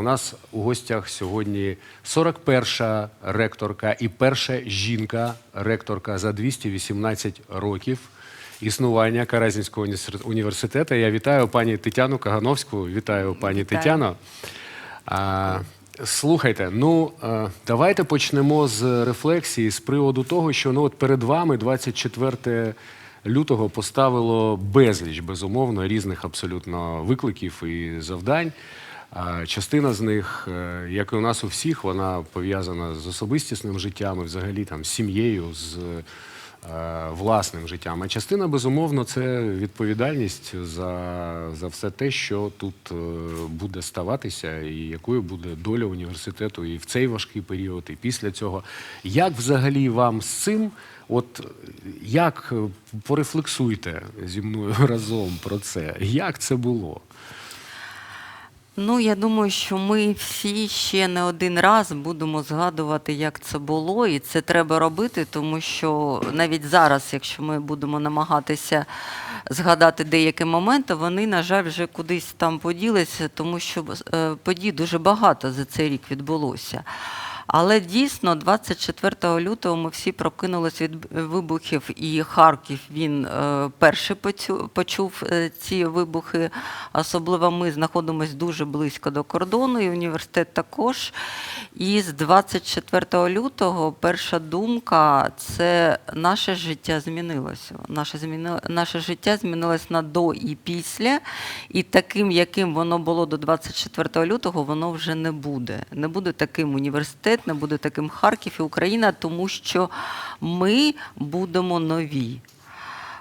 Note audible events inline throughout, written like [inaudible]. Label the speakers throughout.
Speaker 1: У нас у гостях сьогодні 41-ша ректорка і перша жінка ректорка за 218 років існування Каразінського університету-. Я вітаю пані Тетяну Кагановську. Вітаю пані. Тетяно. Слухайте, ну давайте почнемо з рефлексії з приводу того, що ну от перед вами 24 лютого поставило безліч, безумовно, різних абсолютно викликів і завдань. Частина з них, е, як і у нас у всіх, вона пов'язана з особистісним життям і взагалі там з сім'єю, з е, власним життям. А частина, безумовно, це відповідальність за, за все те, що тут е, буде ставатися, і якою буде доля університету і в цей важкий період, і після цього. Як взагалі вам з цим? От як порефлексуйте зі мною [laughs] разом про це? Як це було?
Speaker 2: Ну, я думаю, що ми всі ще не один раз будемо згадувати, як це було, і це треба робити, тому що навіть зараз, якщо ми будемо намагатися згадати деякі моменти, вони, на жаль, вже кудись там поділися, тому що е, подій дуже багато за цей рік відбулося. Але дійсно, 24 лютого ми всі прокинулись від вибухів, і Харків він е, перший почув е, ці вибухи. Особливо ми знаходимося дуже близько до кордону, і університет також. І з 24 лютого перша думка це наше життя змінилося. Наше, зміни... наше життя змінилось на до і після, і таким, яким воно було до 24 лютого, воно вже не буде. Не буде таким університет, не буде таким Харків і Україна, тому що ми будемо нові.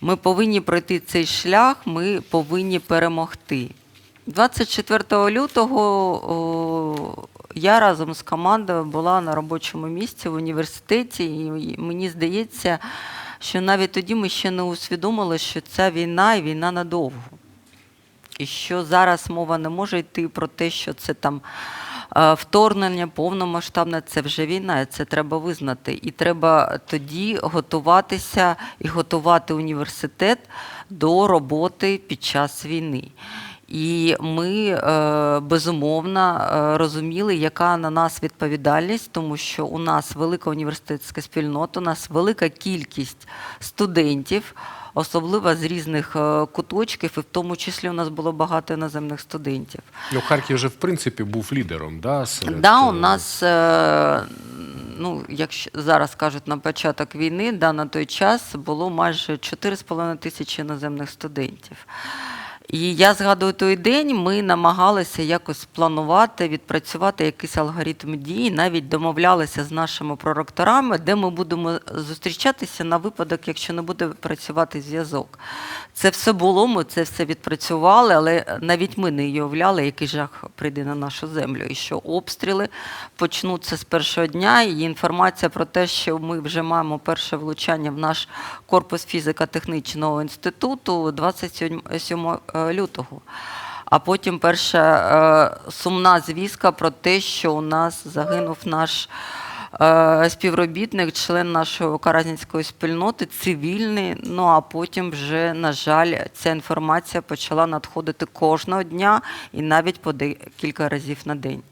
Speaker 2: Ми повинні пройти цей шлях, ми повинні перемогти. 24 лютого о, я разом з командою була на робочому місці в університеті, і мені здається, що навіть тоді ми ще не усвідомили, що ця війна і війна надовго. І що зараз мова не може йти про те, що це там вторгнення повномасштабне, це вже війна, це треба визнати. І треба тоді готуватися і готувати університет до роботи під час війни. І ми е, безумовно е, розуміли, яка на нас відповідальність, тому що у нас велика університетська спільнота, у нас велика кількість студентів, особливо з різних е, куточків, і в тому числі у нас було багато іноземних студентів.
Speaker 1: Ну, Харків вже в принципі був лідером, да, серед,
Speaker 2: Да,
Speaker 1: е,
Speaker 2: у нас, е, ну, як зараз кажуть на початок війни, да, на той час було майже 4,5 тисячі іноземних студентів. І я згадую той день, ми намагалися якось планувати, відпрацювати якийсь алгоритм дій, навіть домовлялися з нашими проректорами, де ми будемо зустрічатися на випадок, якщо не буде працювати зв'язок. Це все було, ми це все відпрацювали, але навіть ми не уявляли, який жах прийде на нашу землю, і що обстріли почнуться з першого дня. І інформація про те, що ми вже маємо перше влучання в наш корпус фізико-технічного інституту 27 лютого. А потім перша е, сумна звістка про те, що у нас загинув наш співробітник, член нашої каразінської спільноти, цивільний. Ну а потім вже, на жаль, ця інформація почала надходити кожного дня і навіть по декілька разів на день.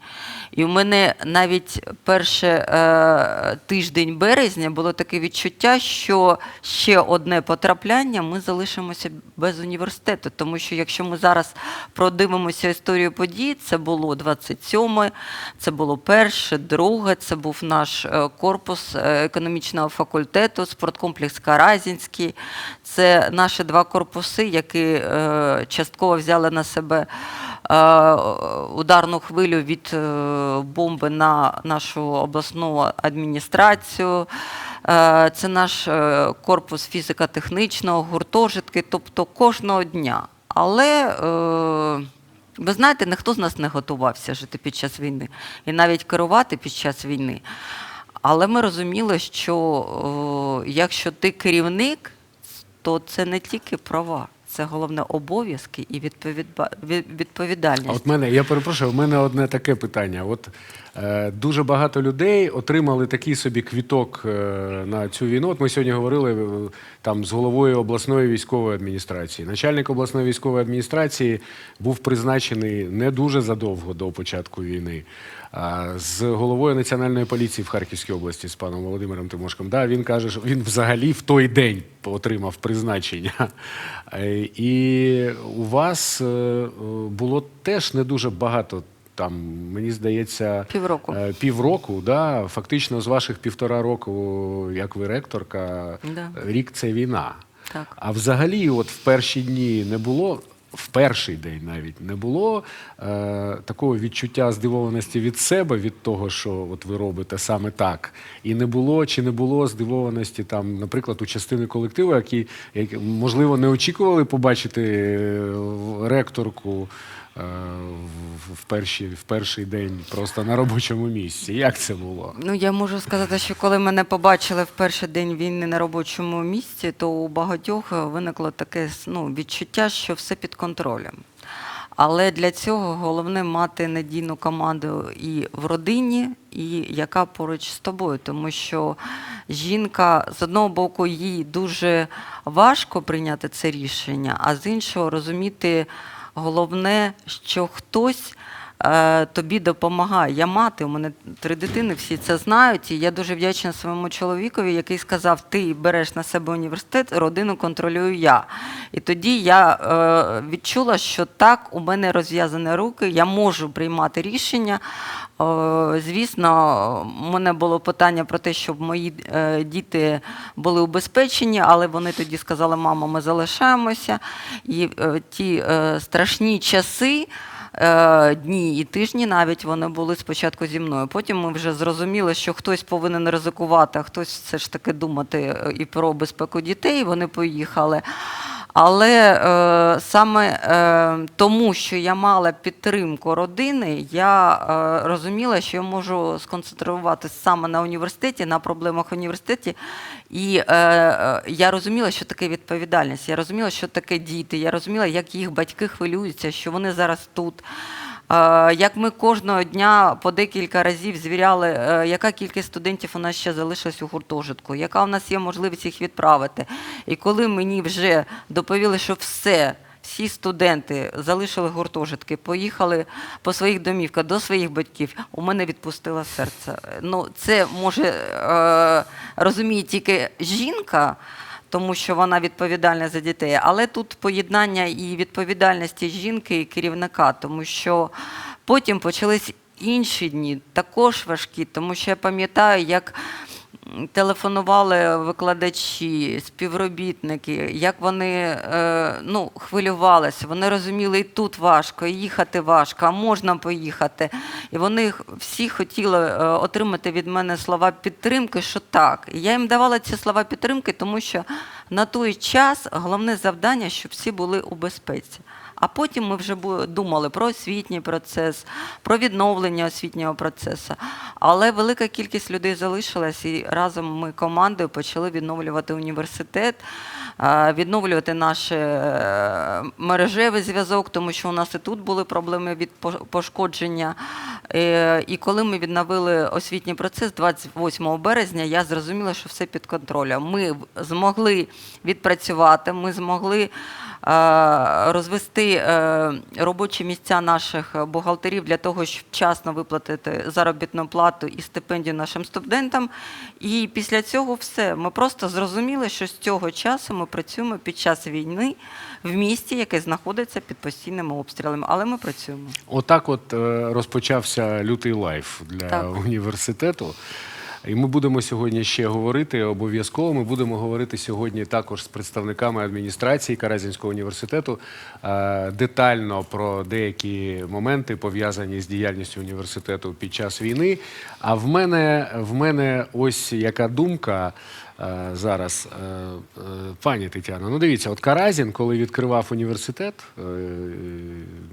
Speaker 2: І у мене навіть перший е, тиждень березня було таке відчуття, що ще одне потрапляння ми залишимося без університету. Тому що якщо ми зараз продивимося історію подій, це було 27, це було перше, друге, це був наш е, корпус е, економічного факультету, спорткомплекс Каразінський. Це наші два корпуси, які е, частково взяли на себе ударну хвилю від бомби на нашу обласну адміністрацію. Це наш корпус фізико-технічного, гуртожитки, тобто кожного дня. Але ви знаєте, ніхто з нас не готувався жити під час війни і навіть керувати під час війни. Але ми розуміли, що о, якщо ти керівник, то це не тільки права, це головне обов'язки і відповідба- відповідальність.
Speaker 1: От мене, я перепрошую, в мене одне таке питання. От е, дуже багато людей отримали такий собі квіток е, на цю війну. От ми сьогодні говорили е, там з головою обласної військової адміністрації. Начальник обласної військової адміністрації був призначений не дуже задовго до початку війни. З головою національної поліції в Харківській області з паном Володимиром Тимошком. Да, він каже, що він взагалі в той день отримав призначення. І у вас е, було теж не дуже багато. Там, мені здається,
Speaker 2: Півроку.
Speaker 1: е, півроку, да, фактично з ваших півтора року, як ви ректорка,
Speaker 2: Да.
Speaker 1: рік це війна.
Speaker 2: Так.
Speaker 1: А взагалі, от в перші дні не було, в перший день навіть не було е, такого відчуття здивованості від себе, від того, що от ви робите саме так. І не було чи не було здивованості там, наприклад, у частини колективу, які, які можливо не очікували побачити е, ректорку. Е, в- перший, в перший день просто на робочому місці. Як це було?
Speaker 2: Ну, я можу сказати, що коли мене побачили в перший день війни на робочому місці, то у багатьох виникло таке ну, відчуття, що все під контролем. Але для цього головне мати надійну команду і в родині, і яка поруч з тобою, тому що жінка з одного боку їй дуже важко прийняти це рішення, а з іншого розуміти головне, що хтось е, тобі допомагає. Я мати, у мене три дитини, всі це знають. І я дуже вдячна своєму чоловікові, який сказав: ти береш на себе університет, родину контролюю я. І тоді я е, відчула, що так, у мене розв'язані руки, я можу приймати рішення. Е, звісно, у мене було питання про те, щоб мої е, діти були убезпечені, але вони тоді сказали, мама, ми залишаємося. І е, ті страшні часи. Дні і тижні навіть вони були спочатку зі мною. Потім ми вже зрозуміли, що хтось повинен ризикувати, а хтось все ж таки думати і про безпеку дітей. Вони поїхали. Але е, саме е, тому, що я мала підтримку родини, я е, розуміла, що я можу сконцентруватися саме на університеті, на проблемах університеті. І е, е, я розуміла, що таке відповідальність. Я розуміла, що таке діти. Я розуміла, як їх батьки хвилюються, що вони зараз тут. Е, Як ми кожного дня по декілька разів звіряли, е, яка кількість студентів у нас ще залишилась у гуртожитку, яка у нас є можливість їх відправити. І коли мені вже доповіли, що все, всі студенти залишили гуртожитки, поїхали по своїх домівках до своїх батьків, у мене відпустило серце. Ну, це може е, розуміє тільки жінка тому що вона відповідальна за дітей. Але тут поєднання і відповідальності жінки і керівника, тому що потім почались інші дні, також важкі, тому що я пам'ятаю, як телефонували викладачі, співробітники, як вони е, ну, хвилювалися. Вони розуміли, і тут важко, і їхати важко, а можна поїхати. І вони всі хотіли е, отримати від мене слова підтримки, що так. І я їм давала ці слова підтримки, тому що на той час головне завдання, щоб всі були у безпеці. А потім ми вже думали про освітній процес, про відновлення освітнього процесу. Але велика кількість людей залишилась, і разом ми командою почали відновлювати університет, відновлювати наш е, мережевий зв'язок, тому що у нас і тут були проблеми від пошкодження. Е, І коли ми відновили освітній процес 28 березня, я зрозуміла, що все під контролем. Ми змогли відпрацювати, ми змогли розвести е, робочі місця наших бухгалтерів для того, щоб вчасно виплатити заробітну плату і стипендію нашим студентам. І після цього все. Ми просто зрозуміли, що з цього часу ми працюємо під час війни в місті, яке знаходиться під постійними обстрілами. Але ми працюємо.
Speaker 1: Отак, от е, розпочався лютий лайф для
Speaker 2: Так.
Speaker 1: університету. І ми будемо сьогодні ще говорити обов'язково. Ми будемо говорити сьогодні також з представниками адміністрації Каразінського університету е, детально про деякі моменти пов'язані з діяльністю університету під час війни. А в мене в мене ось яка думка. е, Зараз, Е, пані Тетяно, ну дивіться, от Каразін, коли відкривав університет,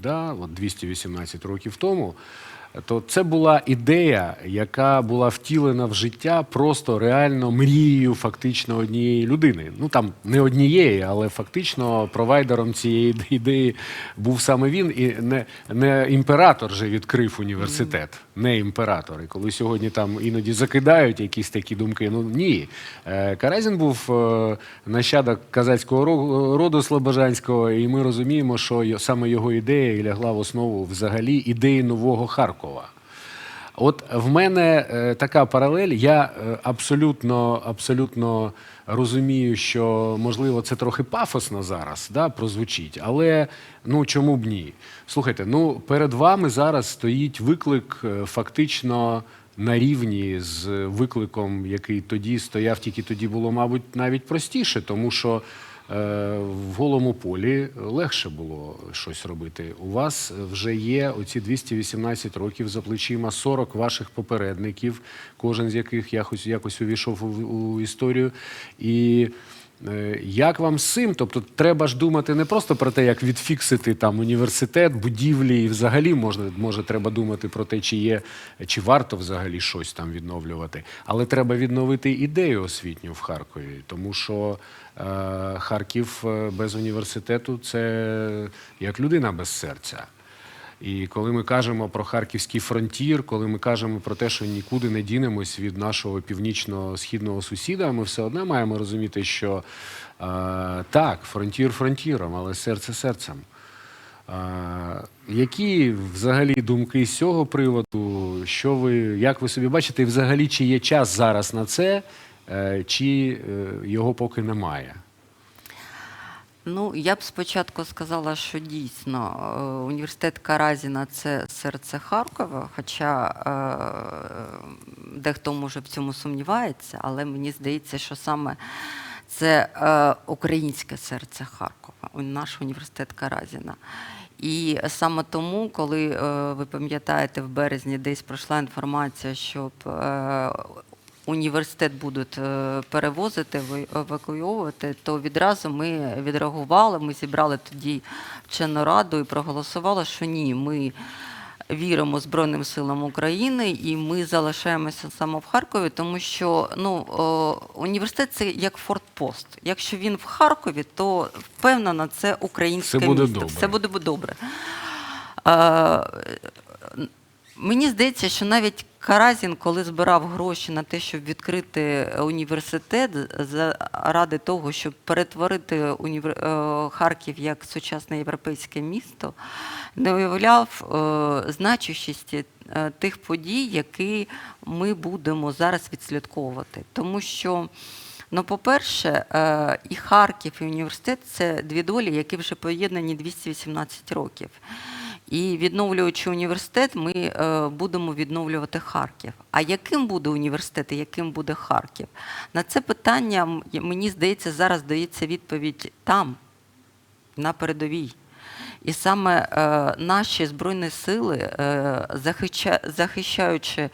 Speaker 1: да, от 218 років тому, то це була ідея, яка була втілена в життя просто реально мрією фактично однієї людини. Ну там не однієї, але фактично провайдером цієї ідеї був саме він. І не, не імператор же відкрив університет, не імператор. І коли сьогодні там іноді закидають якісь такі думки, ну ні. Е, Каразін був е, нащадок казацького роду Слобожанського, і ми розуміємо, що саме його ідея лягла в основу взагалі ідеї нового Харкова. От в мене е, така паралель. Я е, абсолютно, абсолютно розумію, що можливо це трохи пафосно зараз да, прозвучить, але ну чому б ні? Слухайте, ну перед вами зараз стоїть виклик е, фактично на рівні з викликом, який тоді стояв, тільки тоді було, мабуть, навіть простіше, тому що в голому полі легше було щось робити. У вас вже є оці 218 років за плечима, 40 ваших попередників, кожен з яких якось, якось увійшов у, у історію. І е, як вам з цим? Тобто треба ж думати не просто про те, як відфіксити там університет, будівлі, і взагалі можна, може треба думати про те, чи є, чи варто взагалі щось там відновлювати. Але треба відновити ідею освітню в Харкові, тому що е, Харків е, без університету це як людина без серця. І коли ми кажемо про харківський фронтір, коли ми кажемо про те, що нікуди не дінемось від нашого північно-східного сусіда, ми все одно маємо розуміти, що е, так, фронтір фронтіром, але серце серцем. Е, які взагалі думки з цього приводу? Що ви, як ви собі бачите, і взагалі чи є час зараз на це, е, чи е, його поки немає?
Speaker 2: Ну, я б спочатку сказала, що дійсно е, університет Каразіна це серце Харкова, хоча е, дехто може в цьому сумнівається, але мені здається, що саме це е, українське серце Харкова, наш університет Каразіна. І саме тому, коли ви пам'ятаєте, в березні десь пройшла інформація, що е, університет будуть е, перевозити, евакуйовувати, то відразу ми відреагували. Ми зібрали тоді вчену раду і проголосували, що ні, ми віримо Збройним силам України і ми залишаємося саме в Харкові, тому що ну, університет це як фортпост. Якщо він в Харкові, то впевнено, це українське
Speaker 1: Все буде
Speaker 2: місто.
Speaker 1: добре.
Speaker 2: Все буде добре. Е, Мені здається, що навіть Каразін, коли збирав гроші на те, щоб відкрити університет, заради того, щоб перетворити універ... е, Харків як сучасне європейське місто, не уявляв е, значущості е, тих подій, які ми будемо зараз відслідковувати. Тому що Ну, по-перше, е, і Харків, і університет це дві долі, які вже поєднані 218 років. І відновлюючи університет, ми е, будемо відновлювати Харків. А яким буде університет і яким буде Харків? На це питання, мені здається, зараз дається відповідь там, на передовій. І саме е, наші збройні сили, е, захища, захищаючи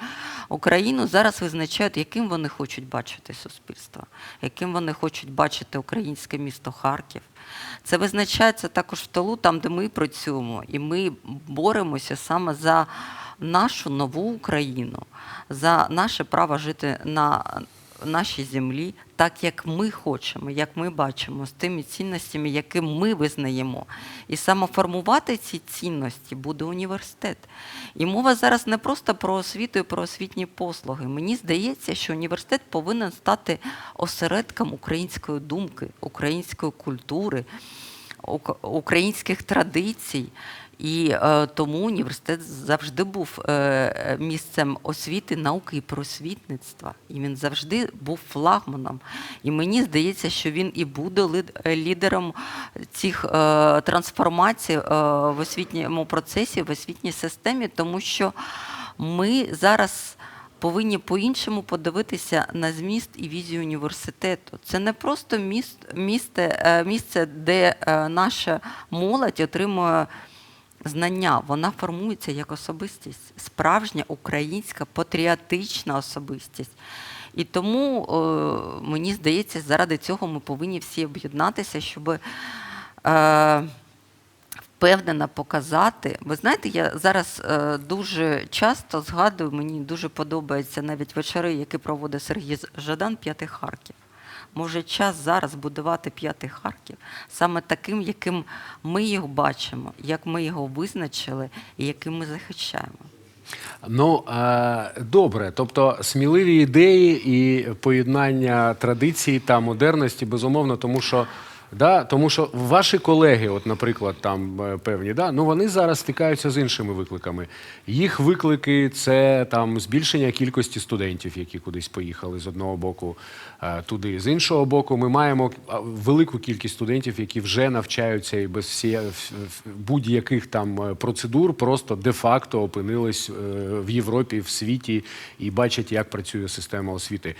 Speaker 2: Україну, зараз визначають, яким вони хочуть бачити суспільство, яким вони хочуть бачити українське місто Харків. Це визначається також в тилу, там, де ми працюємо, і ми боремося саме за нашу нову Україну, за наше право жити на нашій землі, так як ми хочемо, як ми бачимо, з тими цінностями, які ми визнаємо. І саме формувати ці цінності буде університет. І мова зараз не просто про освіту і про освітні послуги. Мені здається, що університет повинен стати осередком української думки, української культури, українських традицій. І е, тому університет завжди був е, місцем освіти, науки і просвітництва. І він завжди був флагманом. І мені здається, що він і буде е, лідером цих е, трансформацій е, в освітньому процесі, в освітній системі, тому що ми зараз повинні по-іншому подивитися на зміст і візію університету. Це не просто місце, е, місце, де е, наша молодь отримує знання, вона формується як особистість, справжня українська патріотична особистість. І тому е, мені здається, заради цього ми повинні всі об'єднатися, щоб е, впевнена показати. Ви знаєте, я зараз е, дуже часто згадую, мені дуже подобаються навіть вечори, які проводить Сергій Жадан, п'ятий Харків. Може, час зараз будувати п'ятий Харків саме таким, яким ми його бачимо, як ми його визначили і яким ми захищаємо.
Speaker 1: Ну е, добре, тобто сміливі ідеї і поєднання традиції та модерності, безумовно, тому що. Да, тому що ваші колеги, от, наприклад, там е, певні, да, ну вони зараз стикаються з іншими викликами. Їх виклики це там збільшення кількості студентів, які кудись поїхали з одного боку е, туди. З іншого боку, ми маємо велику кількість студентів, які вже навчаються і без всі, будь-яких там е, процедур просто де-факто опинились е, в Європі, в світі і бачать, як працює система освіти.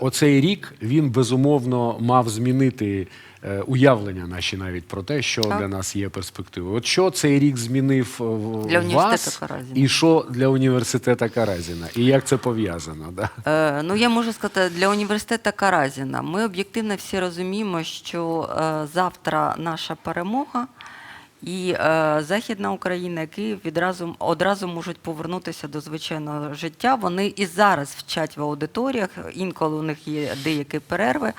Speaker 1: Оцей рік він безумовно мав змінити е, уявлення наші навіть про те, що
Speaker 2: Так.
Speaker 1: для нас є перспективою. От що цей рік змінив е,
Speaker 2: Для
Speaker 1: вас
Speaker 2: Каразіна.
Speaker 1: і що для університету Каразіна, і як це пов'язано? Да?
Speaker 2: Е, ну, я можу сказати, для університету Каразіна ми об'єктивно всі розуміємо, що е, завтра наша перемога. І е, Західна Україна, і Київ відразу одразу можуть повернутися до звичайного життя. Вони і зараз вчать в аудиторіях, інколи у них є деякі перерви.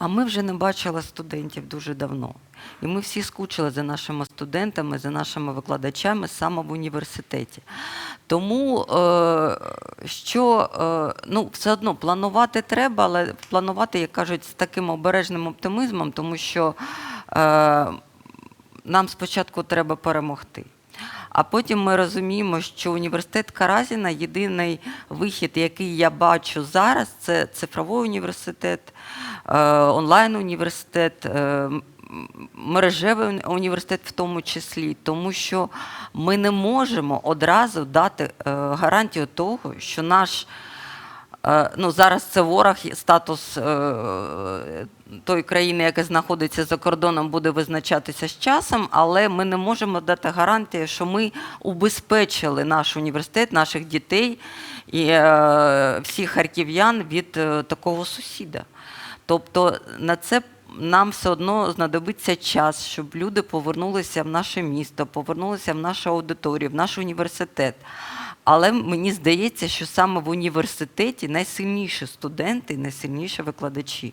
Speaker 2: А ми вже не бачили студентів дуже давно. І ми всі скучили за нашими студентами, за нашими викладачами саме в університеті. Тому е, що е, ну, все одно планувати треба, але планувати, як кажуть, з таким обережним оптимізмом, тому що е, нам спочатку треба перемогти. А потім ми розуміємо, що університет Каразіна єдиний вихід, який я бачу зараз, це цифровий університет, е, онлайн-університет, е, мережевий університет в тому числі, тому що ми не можемо одразу дати е, гарантію того, що наш Ну, зараз це ворог, статус тої країни, яка знаходиться за кордоном, буде визначатися з часом, але ми не можемо дати гарантії, що ми убезпечили наш університет, наших дітей і е, всіх харків'ян від е, такого сусіда. Тобто на це нам все одно знадобиться час, щоб люди повернулися в наше місто, повернулися в нашу аудиторію, в наш університет. Але мені здається, що саме в університеті найсильніші студенти, найсильніші викладачі.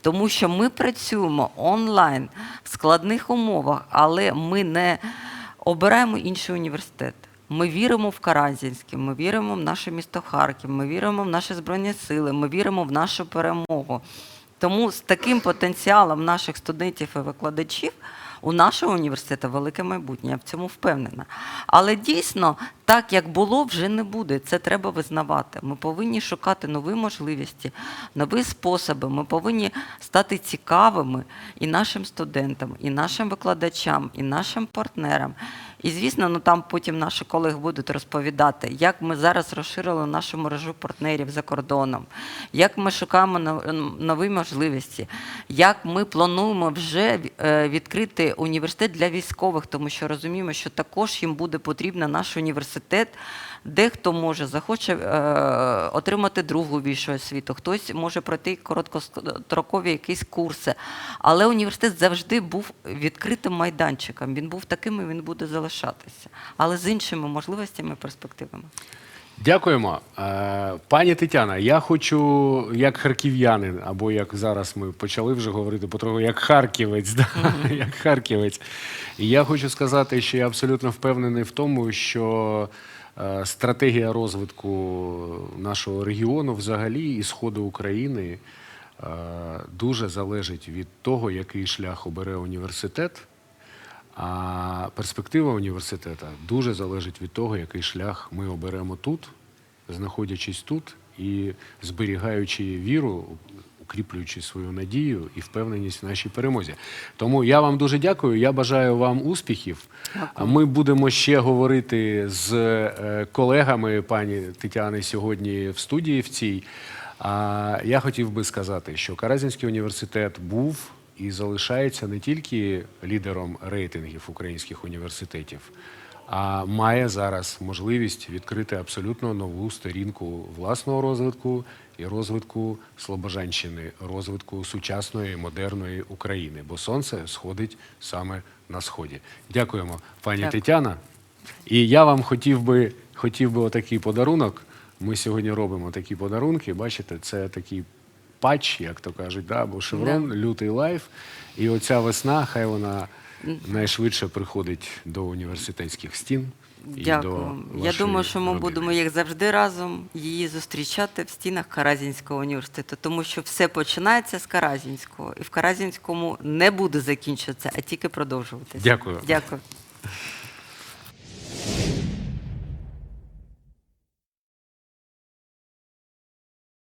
Speaker 2: Тому що ми працюємо онлайн в складних умовах, але ми не обираємо інший університет. Ми віримо в Каразінське, ми віримо в наше місто Харків, ми віримо в наші Збройні Сили, ми віримо в нашу перемогу. Тому з таким потенціалом наших студентів і викладачів у нашого університету велике майбутнє, я в цьому впевнена. Але дійсно, так як було, вже не буде. Це треба визнавати. Ми повинні шукати нові можливості, нові способи. Ми повинні стати цікавими і нашим студентам, і нашим викладачам, і нашим партнерам. І звісно, ну там потім наші колеги будуть розповідати, як ми зараз розширили нашу мережу партнерів за кордоном, як ми шукаємо нов- нові можливості, як ми плануємо вже е, відкрити університет для військових, тому що розуміємо, що також їм буде потрібен наш університет. Дехто може захоче е, отримати другу вищу освіту, хтось може пройти короткострокові якісь курси. Але університет завжди був відкритим майданчиком. Він був таким і він буде залишатися, але з іншими можливостями і перспективами.
Speaker 1: Дякуємо. Е, Пані Тетяна, я хочу, як харків'янин, або як зараз ми почали вже говорити потроху, як харківець, да? [laughs] як харківець. І я хочу сказати, що я абсолютно впевнений в тому, що стратегія розвитку нашого регіону взагалі і сходу України е, дуже залежить від того, який шлях обере університет. А перспектива університету дуже залежить від того, який шлях ми оберемо тут, знаходячись тут і зберігаючи віру, укріплюючи свою надію і впевненість в нашій перемозі. Тому я вам дуже дякую. Я бажаю вам успіхів. А Ми будемо ще говорити з е, колегами пані Тетяни сьогодні в студії в цій. А я хотів би сказати, що Каразінський університет був і залишається не тільки лідером рейтингів українських університетів, а має зараз можливість відкрити абсолютно нову сторінку власного розвитку і розвитку Слобожанщини, розвитку сучасної модерної України, бо сонце сходить саме на сході. Дякуємо, пані
Speaker 2: Дякую.
Speaker 1: Тетяна. І я вам хотів би, хотів би отакий подарунок. Ми сьогодні робимо такі подарунки. Бачите, це такий патч, як то кажуть, да, або шеврон, лютий лайф. І оця весна, хай вона найшвидше приходить до університетських стін.
Speaker 2: Дякую. Я думаю, що ми
Speaker 1: родини.
Speaker 2: будемо, як завжди, разом її зустрічати в стінах Каразінського університету, тому що все починається з Каразінського, і в Каразінському не буде закінчуватися, а тільки продовжуватися.
Speaker 1: Дякую.
Speaker 2: Дякую.